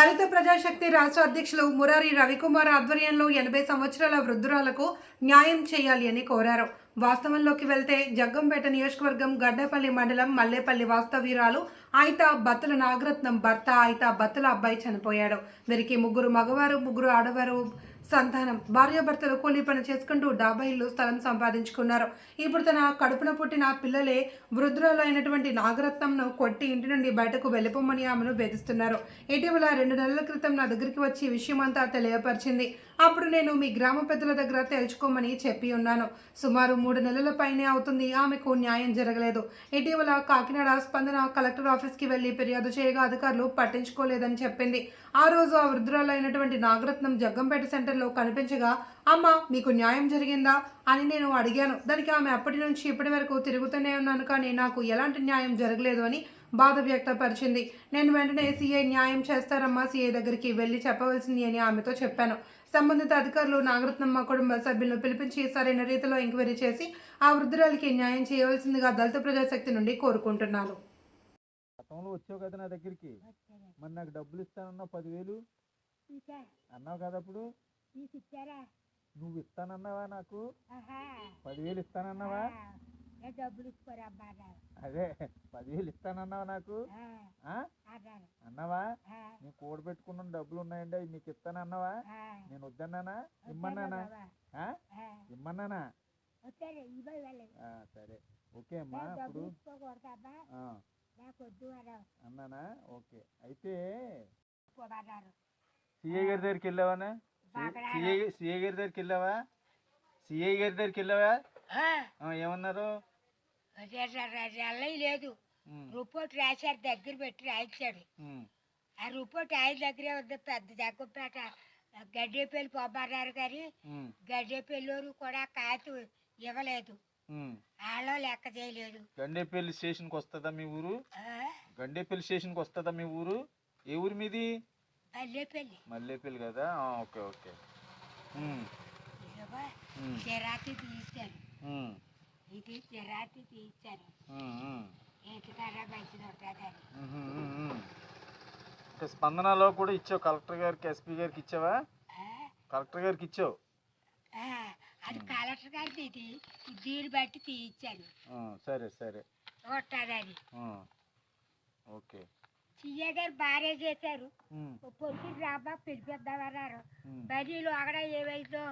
దళిత ప్రజాశక్తి రాష్ట్ర అధ్యక్షులు మురారి రవికుమార్ ఆధ్వర్యంలో ఎనభై సంవత్సరాల వృద్ధురాలకు న్యాయం చేయాలి అని కోరారు. వాస్తవంలోకి వెళ్తే జగ్గంపేట నియోజకవర్గం గడ్డపల్లి మండలం మల్లేపల్లి వాస్తవీరాలు ఆయితా బత్తుల నాగరత్నం భర్త ఆయిత బత్తుల అబ్బాయి చనిపోయాడు. వీరికి ముగ్గురు మగవారు ముగ్గురు ఆడవారు సంతానం. భార్యాభర్తలు కూలీ పని చేసుకుంటూ డాబా ఇల్లు స్థలం సంపాదించుకున్నారు. ఇప్పుడు తన కడుపున పుట్టిన పిల్లలే వృద్ధురాలు అయినటువంటి నాగరత్నంను కొట్టి ఇంటి నుండి బయటకు వెళ్ళిపోమని ఆమెను వేధిస్తున్నారు. ఇటీవల రెండు నెలల క్రితం నా దగ్గరికి వచ్చి విషయం విషయమంతా తెలియపరిచింది. అప్పుడు నేను మీ గ్రామ పెద్దల దగ్గర తేల్చుకోమని చెప్పి ఉన్నాను. సుమారు మూడు నెలల పైనే అవుతుంది. ఆమెకు న్యాయం జరగలేదు. ఇటీవల కాకినాడ స్పందన కలెక్టర్ ఆఫీస్కి వెళ్ళి ఫిర్యాదు చేయగా అధికారులు పట్టించుకోలేదని చెప్పింది. ఆ రోజు ఆ వృద్ధురాలు అయినటువంటి నాగరత్నం జగ్గంపేట సెంటర్లో కనిపించగా అమ్మ మీకు న్యాయం జరిగిందా? అని నేను అడిగాను. దానికి ఆమె అప్పటి నుంచి ఇప్పటి వరకు తిరుగుతూనే ఉన్నాను కానీ నాకు ఎలాంటి న్యాయం జరగలేదు అని బాధ వ్యక్తపరిచింది. నేను వెంటనే సీఐ న్యాయం చేస్తారమ్మా సీఐ దగ్గరికి వెళ్ళి చెప్పవలసింది అని ఆమెతో చెప్పాను. సంబంధిత అధికారులు నాగరత్నమ్మ కుటుంబ సభ్యులను పిలిపించి సరైన రీతిలో ఎంక్వైరీ చేసి ఆ వృద్ధురాలికి న్యాయం చేయవలసిందిగా దళిత ప్రజాశక్తి నుండి కోరుకుంటున్నాను. గతంలో వచ్చావు కదా నా దగ్గరికి. మరి నాకు డబ్బులు ఇస్తానన్నావు పదివేలు. అన్నావు కదా అప్పుడు. ఇచ్చారా నువ్వు ఇస్తానన్నావా నాకు? పదివేలు ఇస్తానన్నావా? డబ్బులు ఇచ్చుకోరా అదే పదివేలు ఇస్తానన్నావా నాకు? అన్నావా? నేను కూడబెట్టుకున్న డబ్బులు ఉన్నాయండి అవి నీకు ఇస్తానన్నావా? నేను వద్దన్నానా? వద్దాను ఇమ్మన్నానా? ఇమ్మన్నానా? సరే. ఓకే అమ్మా ఇప్పుడు అన్నానా. ఓకే. అయితే సిఐ గారి దగ్గరికి వెళ్ళావానా సిఐ గారి దగ్గరికి వెళ్ళావా? సిఐ గారి దగ్గరికి వెళ్ళావా? ఆ, ఏమన్నారు? లేదు. ఉమ్, రిపోర్ట్ రాశారు దగ్గర పెట్టి రాయించాడు. ఉమ్, ఆ రిపోర్ట్ ఆయన దగ్గరే ఉంది పెద్ద జగ్గపేట గడ్డేపల్లి పోబారారు కానీ ఉమ్, గడ్డేపల్లిలోరు కూడా కాగితం ఇవ్వలేదు. ఉమ్. వాళ్ళు లెక్క చేయలేదు. గండేపల్లి స్టేషన్కి వస్తుందా మీ ఊరు? ఆ, గండేపల్లి స్టేషన్కి వస్తుందా మీ ఊరు? ఏ ఊరు మీది? పల్లెపల్లి మల్లేపల్లి కదా? Okay okay. చిరాతి ఉమ్, ఇది చిరాతి ఇంటికాడ మంచిది. ఇంకా స్పందనలో కూడా ఇచ్చావు కలెక్టర్ గారికి ఎస్పీ గారికి ఇచ్చావా? కలెక్టర్ గారికి ఇచ్చావు? అది కలెక్టర్ గారిది ఇది. దీన్ని బట్టి తీయించాను. ఆ, సరే సరే. ఉంటుందని ఓకే. సీఏ గారు బాగానే చేశారు. పొద్దు రాబా పిలిపిద్దామన్నారు. బదిలో అక్కడ ఏమైందో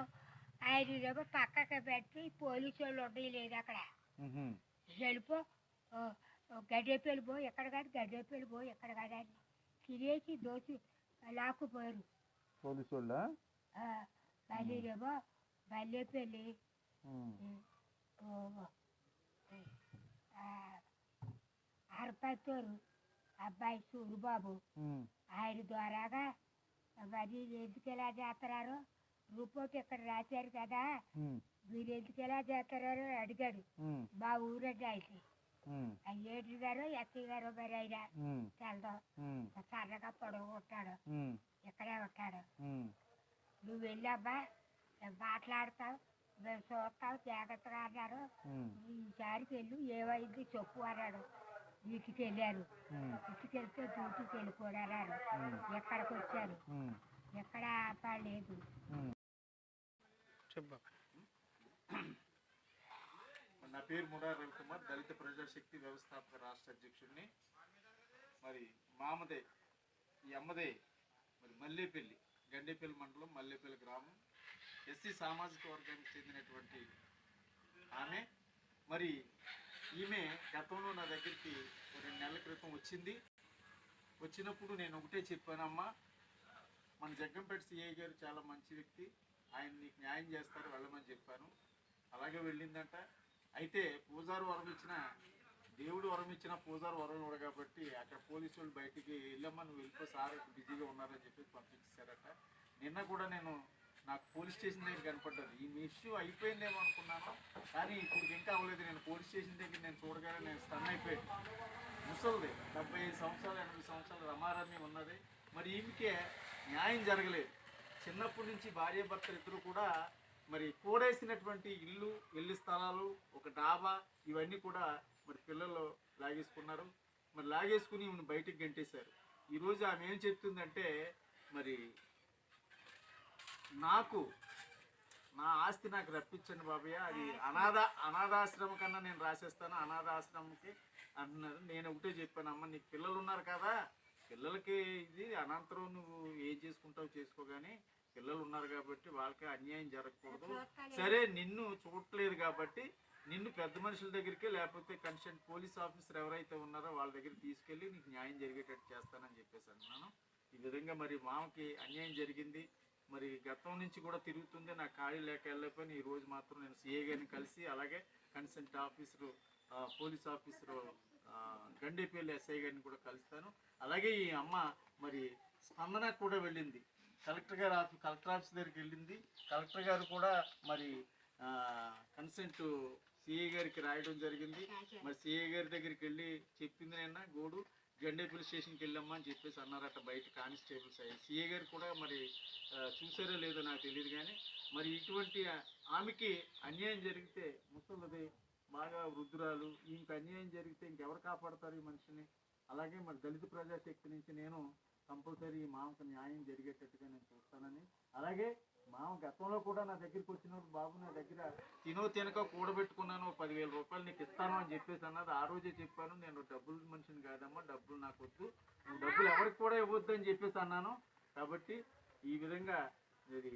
ఆయన ఏమో పక్కకి పెట్టి పోలీసు వాళ్ళు ఉండలేదు అక్కడ. వెళ్ళిపో. గడ్డేపు వెళ్ళిపో ఎక్కడ కాదు గడ్డేపు వెళ్ళిపో ఎక్కడ కాదు అని తినేసి దోసి లాక్కుపోయారు. పోలీసు వాళ్ళా? మళ్ళీ ఏమో మల్లేపల్లి. ఉమ్, అరపత్తూరు. అబ్బాయి సూరిబాబు ఆయన ద్వారాగా మరి ఎందుకు ఎలా చేస్తున్నారు రిపోర్ట్ ఇక్కడ రాశారు కదా. మీరు ఎందుకు ఎలా చేస్తున్నారో అడిగాడు. మా ఊరండి అయితే. ఏడు గారు ఎస్సీ గారు మరి ఆయన తెలదు. సన్నగా పొడవు ఉంటాడు ఇక్కడే ఉంటాడు. నువ్వు వెళ్ళమ్మా మేము మాట్లాడతావు మేము చూస్తాం జాగ్రత్తగా అన్నారు. ఈసారికి వెళ్ళు ఏమైంది చెప్పు అన్నాడు. ఇంటికి వెళ్ళారు ఉమ్, ఇంటికి వెళ్తే డ్యూటీకి వెళ్ళిపోయారు ఉమ్, ఎక్కడికి వచ్చారు ఎక్కడ ఆపలేదు. నా పేరు ముడా రవికుమార్ దళిత ప్రజాశక్తి వ్యవస్థాపక రాష్ట్ర అధ్యక్షుడిని. మరి మామదే ఈ అమ్మదే మరి మల్లేపల్లి గండేపల్లి మండలం మల్లేపల్లి గ్రామం. ఎస్సీ సామాజిక వర్గానికి చెందినటువంటి ఆమె. మరి ఈమె గతంలో నా దగ్గరికి రెండు నెలల క్రితం వచ్చింది. వచ్చినప్పుడు నేను ఒకటే చెప్పానమ్మా మన జగ్గంపేట సిఐ గారు చాలా మంచి వ్యక్తి ఆయన నీకు న్యాయం చేస్తారు వెళ్ళమని చెప్పాను. అలాగే వెళ్ళిందంట. అయితే పూజారు వరం ఇచ్చిన దేవుడు వరం ఇచ్చిన పూజారు వరం కూడా కాబట్టి అక్కడ పోలీసు వాళ్ళు బయటికి వెళ్ళమ్మని వెళ్ళిపో సార్ బిజీగా ఉన్నారని చెప్పి పంపించేశారట. నిన్న కూడా నేను నాకు పోలీస్ స్టేషన్ దగ్గర కనపడ్డది. ఈ ఇష్యూ అయిపోయిందేమో అనుకున్నాను. కానీ ఇప్పుడు ఇంకా అవ్వలేదు. నేను పోలీస్ స్టేషన్ దగ్గర నేను చూడగానే నేను స్టన్ అయిపోయాను. ముసలిది. డెబ్బై ఐదు సంవత్సరాలు ఎనభై సంవత్సరాలు రమారమి ఉన్నది. మరి ఈమెకే న్యాయం జరగలేదు. చిన్నప్పటి నుంచి భార్య భర్తలు ఇద్దరు కూడా మరి కూడేసినటువంటి ఇల్లు ఇల్లు స్థలాలు ఒక డాబా ఇవన్నీ కూడా మరి పిల్లలు లాగేసుకున్నారు. మరి లాగేసుకుని ఈమెను బయటికి గంటేశారు. ఈరోజు ఆమె ఏం చెప్తుందంటే మరి నాకు నా ఆస్తి నాకు రప్పించండి బాబయ్య. అది అనాథ అనాథాశ్రమం కన్నా నేను రాసేస్తాను. అనాథాశ్రమంకి అంటున్నారు నేను ఒకటే చెప్పాను అమ్మ నీకు పిల్లలు ఉన్నారు కదా. పిల్లలకి ఇది అనంతరం నువ్వు ఏం చేసుకుంటావు చేసుకో కానీ పిల్లలు ఉన్నారు కాబట్టి వాళ్ళకి అన్యాయం జరగకూడదు. సరే నిన్ను చూడట్లేదు కాబట్టి నిన్ను పెద్ద మనుషుల దగ్గరికి లేకపోతే కన్సర్న్ పోలీస్ ఆఫీసర్ ఎవరైతే ఉన్నారో వాళ్ళ దగ్గరికి తీసుకెళ్ళి నీకు న్యాయం జరిగేటట్టు చేస్తానని చెప్పేసి అన్నాను. ఈ విధంగా మరి మామకి అన్యాయం జరిగింది. మరి గతం నుంచి కూడా తిరుగుతుంది నాకు ఖాళీ లేక వెళ్ళకపోయినా ఈ రోజు మాత్రం నేను సిఏ గారిని కలిసి అలాగే consult officer police officer Gandepalli SI గారిని కూడా కలుస్తాను. అలాగే ఈ అమ్మ మరి స్పందన కూడా వెళ్ళింది. కలెక్టర్ గారు ఆఫీస్ కలెక్టర్ ఆఫీస్ దగ్గరికి వెళ్ళింది. కలెక్టర్ గారు కూడా మరి కన్సెంట్ సిఏ గారికి రాయడం జరిగింది. మరి సిఏ గారి దగ్గరికి వెళ్ళి చెప్పింది నేను గోడు. గండేపల్లి స్టేషన్కి వెళ్ళమ్మా అని చెప్పేసి అన్నారట బయట కానిస్టేబుల్స్ అయ్యి. సిఏ గారు కూడా మరి చూసారో లేదో నాకు తెలియదు కానీ మరి ఇటువంటి ఆమెకి అన్యాయం జరిగితే ముసలిది బాగా వృద్ధురాలు ఈమెకి అన్యాయం జరిగితే ఇంకెవరు కాపాడతారు ఈ మనిషిని? అలాగే మరి దళిత ప్రజాశక్తి నుంచి నేను కంపల్సరీ మామకు న్యాయం జరిగేటట్టుగా నేను చూస్తానని. అలాగే మామ గతంలో కూడా నా దగ్గరికి వచ్చినప్పుడు బాబు నా దగ్గర తినో తినక కూడబెట్టుకున్నాను పదివేల రూపాయలు నీకు ఇస్తాను అని చెప్పేసి అన్నది. ఆ రోజే చెప్పాను నేను డబ్బులు మనిషిని కాదమ్మా డబ్బులు నాకు వద్దు. నువ్వు డబ్బులు ఎవరికి కూడా ఇవ్వద్దు అని చెప్పేసి అన్నాను. కాబట్టి ఈ విధంగా ఇది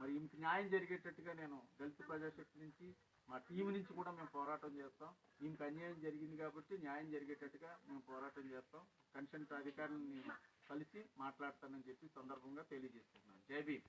మరి ఇంక న్యాయం జరిగేటట్టుగా నేను దళిత ప్రజాశక్తి నుంచి మా టీం నుంచి కూడా మేము పోరాటం చేస్తాం. ఇంక అన్యాయం జరిగింది కాబట్టి న్యాయం జరిగేటట్టుగా మేము పోరాటం చేస్తాం. కన్సెంట్ అధికారులను కలిసి మాట్లాడతానని చెప్పి సందర్భంగా తెలియజేస్తున్నాను. జై భీమ్.